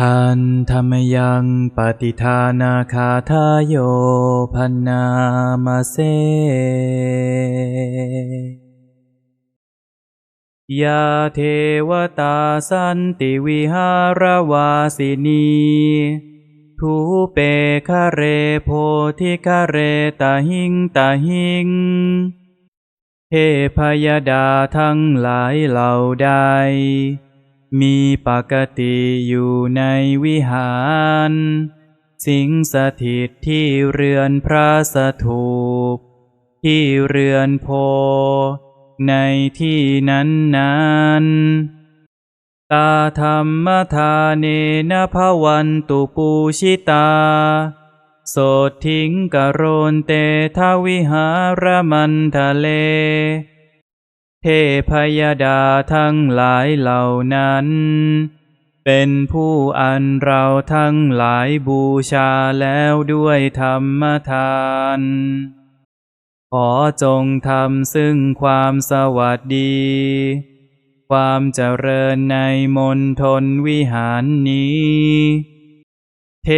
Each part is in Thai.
ทันธรรมยังปฏิทานาคาทายโยพันนามาเซยาเทวตาสันติวิหารวาสินีทูเปคะเรโพธิคะเรตาหิงตาหิงเทพยดาทั้งหลายเหล่าใด มีปกติอยู่ในวิหาร สิงสถิตที่เรือนพระสถูป ที่เรือนโพ ในที่นั้นนั้นตาธรรมทาเนนภวันตุปูชิตา โสดทิ้งกโรนเตทวิหารมันทะเล เทพยดาทั้งหลายเหล่านั้น เป็นผู้อันเราทั้งหลายบูชาแล้วด้วยธรรมทาน ขอจงทำซึ่งความสวัสดี ความเจริญในมณฑลวิหารนี้เท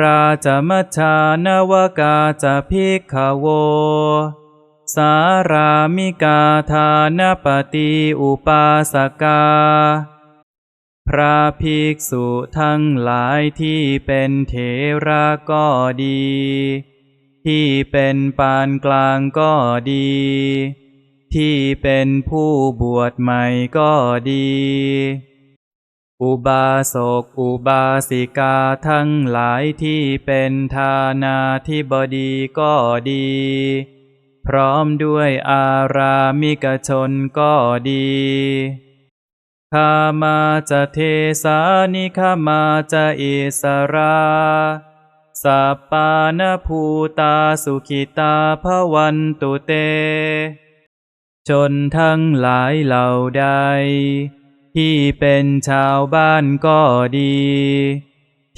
ราจะมัชานวกาจะพิกขโว สารามิกาทานปฏิอุปาสกา พระภิกษุทั้งหลายที่เป็นเถระก็ดี ที่เป็นปานกลางก็ดี ที่เป็นผู้บวชใหม่ก็ดี อุบาสกอุบาสิกาทั้งหลายที่เป็นทานาธิบดีก็ดี พร้อมด้วยอารามิกชนก็ดีข้ามาจะเทสานิข้ามาจะอิสราสัปปานภูตาสุขิตาภวันตุเต ชนทั้งหลายเหล่าใด ที่เป็นชาวบ้านก็ดี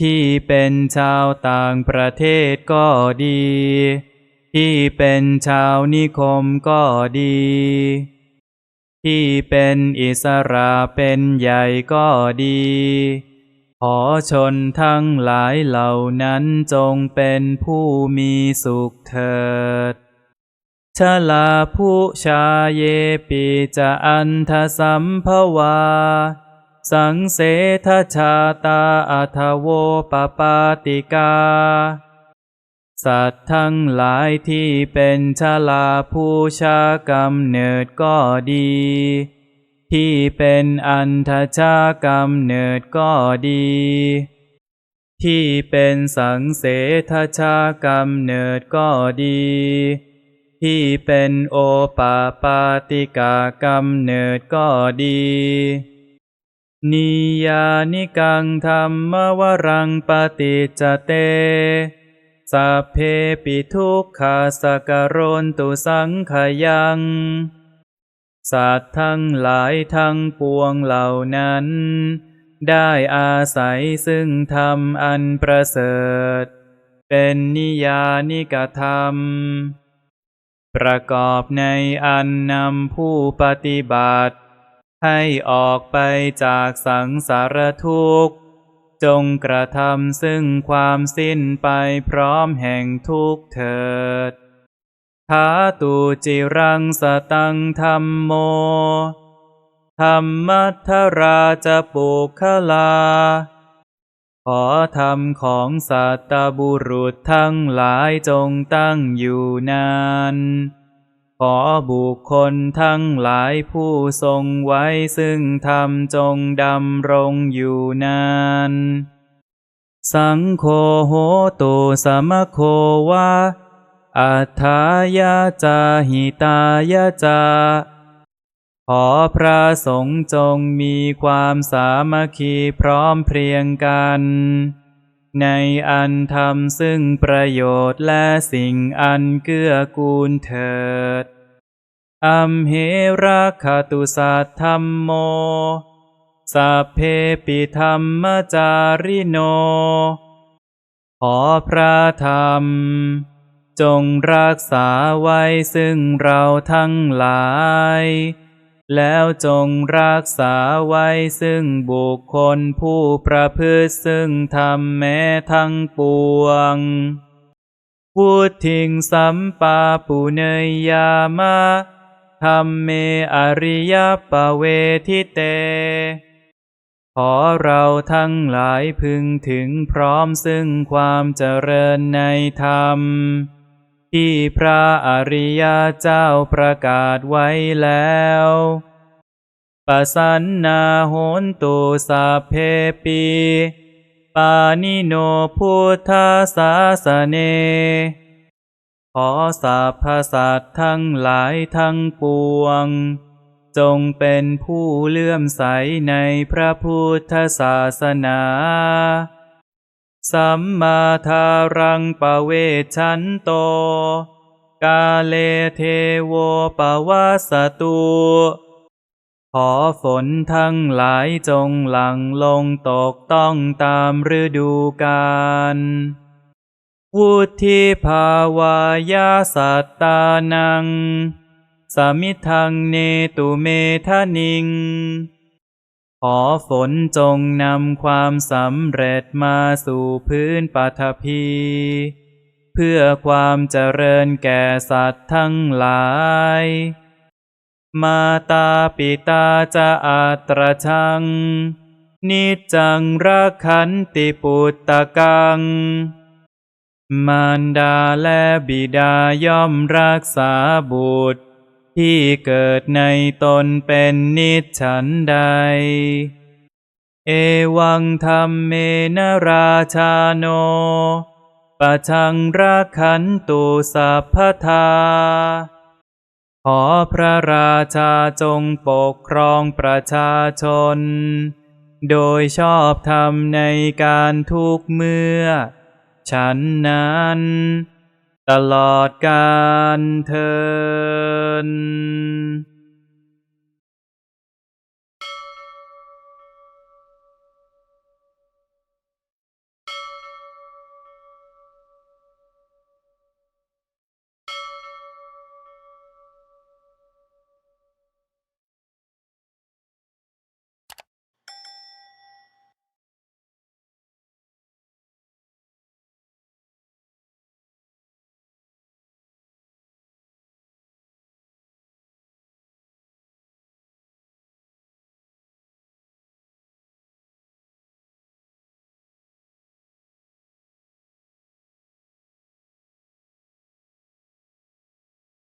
ที่เป็นชาวต่างประเทศก็ดี ที่เป็นชาวนิคมก็ดี ที่เป็นอิสระเป็นใหญ่ก็ดี ขอชนทั้งหลายเหล่านั้นจงเป็นผู้มีสุขเถิดชลาผู้ชาเยปิจะอันทสัมภวา สังเสทชาตาอัทโวปปาติกา สัตว์ทั้งหลายที่เป็นชลาผู้ชากำเนิดก็ดี ที่เป็นอันทชากำเนิดก็ดี ที่เป็นสังเสทชากำเนิดก็ดี ที่เป็นโอปาปาติกากำเนิดก็ดีนิยานิกังธรรมวรังปฏิจเต สัพเพปิทุกขาสกโรนตุสังขยังสัตว์ทั้งหลายทั้งปวงเหล่านั้น ได้อาศัยซึ่งธรรมอันประเสริฐ เป็นนิยานิกธรรม ประกอบในอันนำผู้ปฏิบัติ ให้ออกไปจากสังสารทุกข์ จงกระทำซึ่งความสิ้นไปพร้อมแห่งทุกเถิดทาตูจิรังสตังธรรมโม ธรรมัทราจะปุคลา ขอธรรมของสัตตบุรุษทั้งหลายจงตั้งอยู่นาน ขอบุคคลทั้งหลายผู้ทรงไว้ซึ่งธรรมจงดำรงอยู่นาน สังโฆโหตุสมโควาอัฏฐายาจาหิตายาจา ขอพระสงฆ์จงมีความสามัคคีพร้อมเพรียงกัน ในอันทำซึ่งประโยชน์และสิ่งอันเกื้อกูลเถิด อัมเหราคาตุสัตธรรมโม สัพเพปิธรรมจาริโน ขอพระธรรม จงรักษาไว้ซึ่งเราทั้งหลาย แล้วจงรักษาไว้ซึ่งบุคคลผู้ประพฤติซึ่งธรรมแม้ทั้งปวงพุทธิงสัมปาปุเนยยามะธรรมเมอริยปเวทิเต ขอเราทั้งหลายพึงถึงพร้อมซึ่งความเจริญในธรรม ที่พระอริยเจ้าประกาศไว้แล้วปสันนาโหนตุสัพเพปี ปานิโนพุทธศาสเน ขอสาพสัตว์ทั้งหลายทั้งปวง จงเป็นผู้เลื่อมใสในพระพุทธศาสนา สัมมาทารังปะเวชันโต กาเลเทโวปวัสตุ ขอฝนทั้งหลายจงหลั่งลงตกต้องตามฤดูกาล วุธิภาวายาสัตตานัง สมิทังเนตุเมทะนิง ขอฝนจงนำความสำเร็จมาสู่พื้นปฐพี เพื่อความเจริญแก่สัตว์ทั้งหลาย มาตาปิตาจะอาตรชัง นิจจังรักขันติปุตตะกัง มารดาและบิดาย่อมรักษาบุตร ที่เกิดในตนเป็นนิจฉันใด เอวังธรรมเมนราชาโนปะชังรักขันตุสัพพทา ขอพระราชาจงปกครองประชาชน โดยชอบธรรมในการทุกเมื่อ ฉันนั้น ตลอดการเทิน